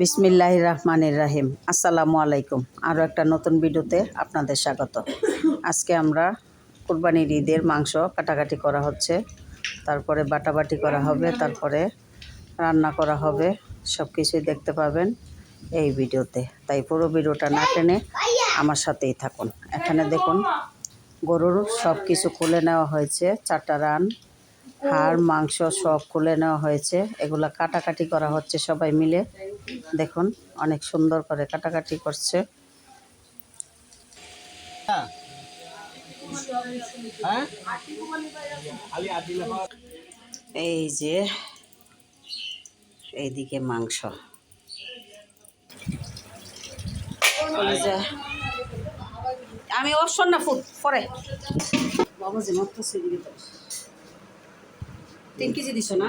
বিসমিল্লাহ রহমানির রাহিম। আসসালামু আলাইকুম। আরও একটা নতুন ভিডিওতে আপনাদের স্বাগত। আজকে আমরা কুরবানির ঈদের মাংস কাটাকাটি করা হচ্ছে। তারপরে বাটাবাটি করা হবে, তারপরে রান্না করা হবে। সব কিছুই দেখতে পাবেন এই ভিডিওতে। তাই পুরো ভিডিওটা না টেনে আমার সাথেই থাকুন। এখানে দেখুন, গরুর সব কিছু খুলে নেওয়া হয়েছে। চারটা রান, হাড়, মাংস সব খুলে নেওয়া হয়েছে। এগুলা কাটাকাটি করা হচ্ছে সবাই মিলে। দেখুন অনেক সুন্দর করে কাটাকাটি করছে। এই যে এইদিকে মাংস। আমি অপশন না ফুড পরে। বাবা যে সেদিকে তিন কেজি দিছো না?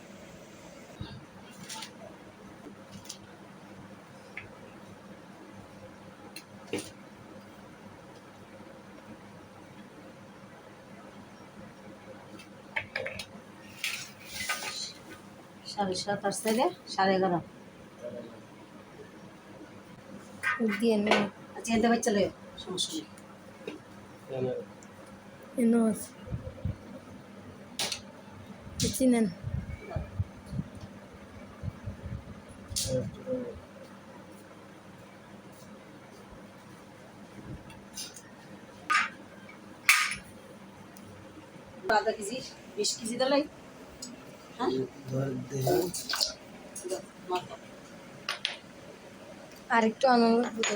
সাড়ে সাত আট থেকে সাড়ে এগারো। দিয়ে নেন আচ্ছা বাচ্চা সমস্যা নেই। এনো আছে চিনেন আধা কেজি বিশ কেজি দিলাই আর একটু আনন্দ দিতে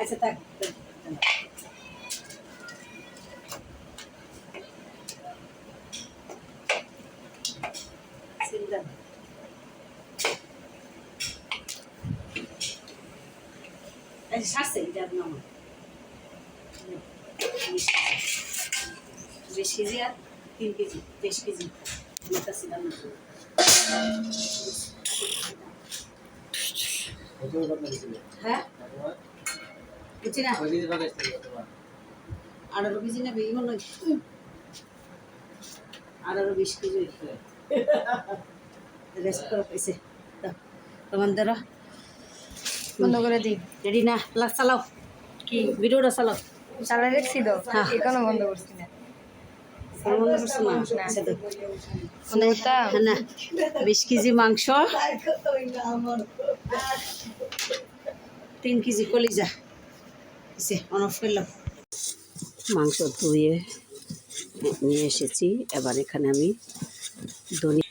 আচ্ছা থাক। সারছে এটা নাম বিশ কেজি আর তিন কেজি বিশ কেজি মেটা সিলাম হ্যাঁ বুঝছি না আঠারো কেজি নেবে এই মনে আঠারো বিশ কেজি রেস্ট করে তোমার ধরো বন্ধ করে দিই। রেডি না লাগ চালাও। কি ভিডিওটা চালাও। চালাই রাখছি তো হ্যাঁ। এখনও বন্ধ করছি না। আচ্ছা হ্যাঁ না। বিশ কেজি মাংস। তিন কেজি কলিজা। এসে অনফ করলাম। মাংস ধুয়ে নিয়ে এসেছি। এবার এখানে আমি ধনিয়া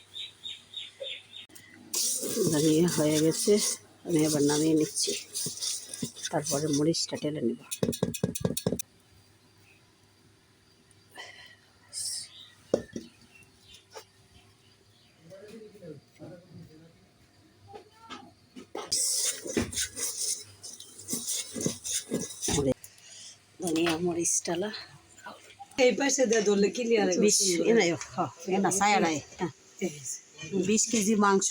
ধনিয়া হয়ে গেছে। আমি এবার নামিয়ে নিচ্ছি। তারপরে মরিচটা টেলে নেব। ধনিয়া মরিচ টালা এই পাশে দিয়ে ধরলে ক্লিয়ার বিশ এনাই এনা বিশ কেজি মাংস।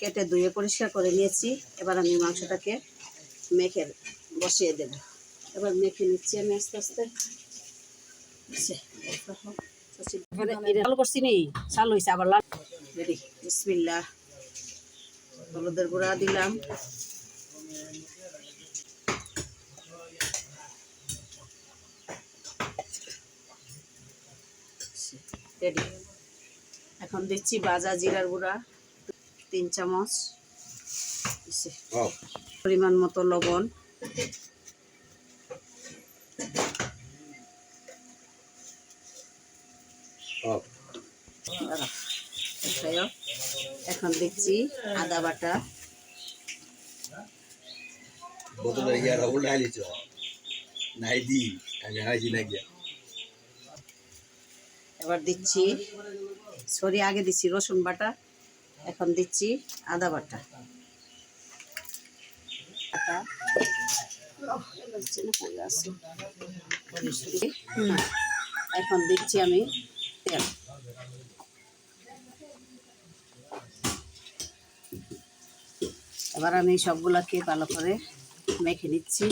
কেটে ধুয়ে পরিষ্কার করে নিয়েছি। এবার আমি মাংসটাকে মেখে বসিয়ে দেব। এবার মেখে নিচ্ছি আমি আস্তে আস্তে। করছি নি চালু হয়েছে আবার লাল। রেডি বিসমিল্লা হলুদের গুঁড়া দিলাম। রেডি। এখন দিচ্ছি বাজা জিরার গুঁড়া। তিন চামচ। পরিমাণ মতো লবণ। এখন দেখছি আদা বাটা। নাই দি না গিয়া। এবার দিচ্ছি। সরি আগে দিচ্ছি রসুন বাটা। এখন দিচ্ছি আদা বাটা। এখন দিচ্ছি আমি তেল। এবার আমি সবগুলাকে ভালো করে মেখে নিচ্ছি।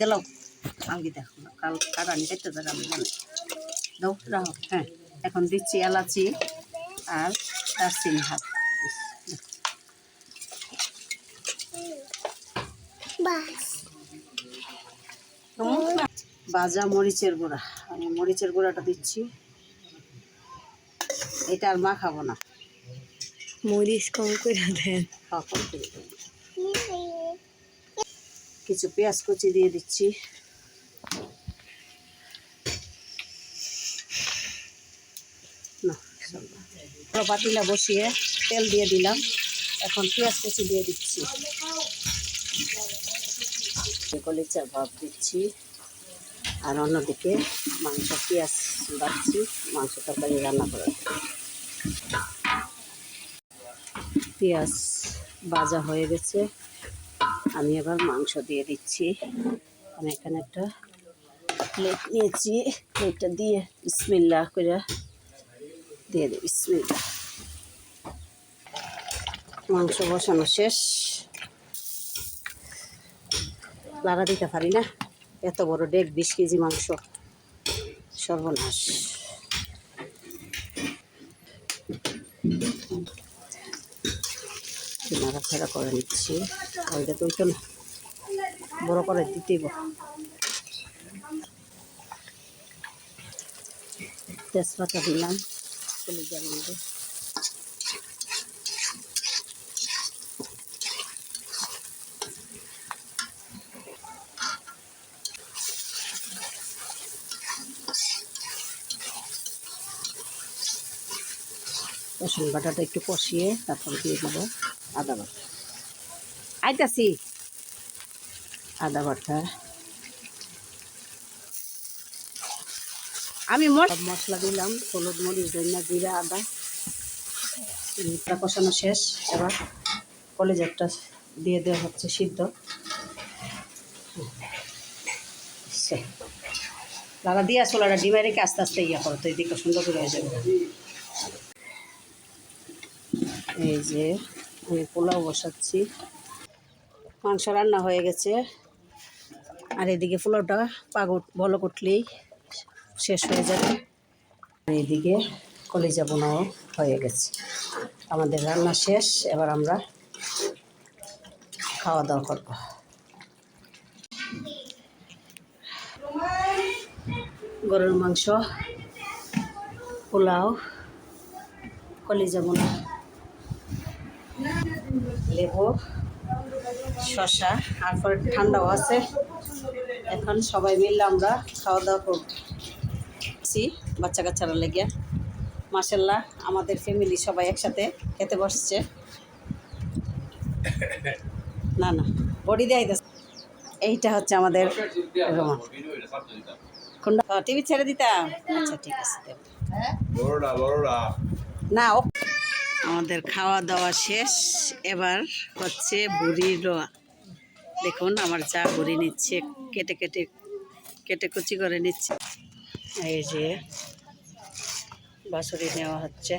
দিলাম কালকে দেখো কাল দাও হ্যাঁ এখন দিচ্ছি এলাচি। আর দারচিনি হাত। বাজা মরিচের গুঁড়া? আমি মরিচের গুঁড়াটা দিচ্ছি। এটা আর মা খাব না। মরিচ কম করে দেন। কম করে কিছু পেঁয়াজ কুচি দিয়ে দিচ্ছি না চলবে। বড় পাতিলা বসিয়ে তেল দিয়ে দিলাম। এখন পেঁয়াজ কুচি দিয়ে দিচ্ছি। কলিচার ভাব দিচ্ছি। আর অন্যদিকে মাংস, পেঁয়াজ বাড়ছি, মাংস তরকারি রান্না করে পেঁয়াজ ভাজা হয়ে গেছে। আমি এবার মাংস দিয়ে দিচ্ছি। আমি এখানে একটা প্লেট নিয়েছি। প্লেটটা দিয়ে বিসমিল্লা করে দিয়ে দিই বিসমিল্লা মাংস বসানো শেষ। লাড়া দিতে পারি না। এত বড় ডেক বিশ কেজি মাংস। সর্বনাশ। নাড়াচাড়া করে নিচ্ছি। ওইটা তো না, বড় করে দিতেই তেজপাতা দিলাম। কলিজার মধ্যে রসুন বাটাটা একটু কষিয়ে তারপর দিয়ে দেবো আদা বাটা। আইতাছি। আদা বাটা। আমি মশলা দিলাম হলুদ মরিচ ধনিয়া জিরা আদা। কষানো শেষ। এবার কলেজারটা দিয়ে দেওয়া হচ্ছে সিদ্ধ। লাগা দিয়ে আসলে ডিমে রেখে আস্তে আস্তে ইয়ে করো তো এদিকে সুন্দর করে হয়ে যাবে। এই যে আমি পোলাও বসাচ্ছি। মাংস রান্না হয়ে গেছে। আর এদিকে পোলাওটা পাগট বলো উঠলেই শেষ হয়ে যাবে। এদিকে কলিজা বোনাও হয়ে গেছে। আমাদের রান্না শেষ, এবার আমরা খাওয়া দাওয়া করব। গরুর মাংস, পোলাও, কলিজা বোনা, লেবু, শসা, আর পরে ঠান্ডাও আছে। এখন সবাই মিলে আমরা খাওয়া দাওয়া করছি বাচ্চা কাচ্চারা লেগে। মাসাল্লাহ আমাদের ফ্যামিলি সবাই একসাথে খেতে বসছে। না না বডি দেয় এইটা হচ্ছে আমাদের রোমান কোনটা টিভি ছেড়ে দিতাম। আচ্ছা ঠিক আছে না ও আমাদের খাওয়া দাওয়া শেষ। এবার হচ্ছে বুড়ি রোয়া। দেখুন আমার চা বুড়ি নিচ্ছে কেটে কেটে কেটে কুচি করে নিচ্ছে। এই যে বাসুরি নেওয়া হচ্ছে।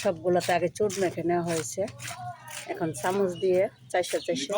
সবগুলোতে আগে চুট মেখে নেওয়া হয়েছে। এখন চামচ দিয়ে চারশো চারশো।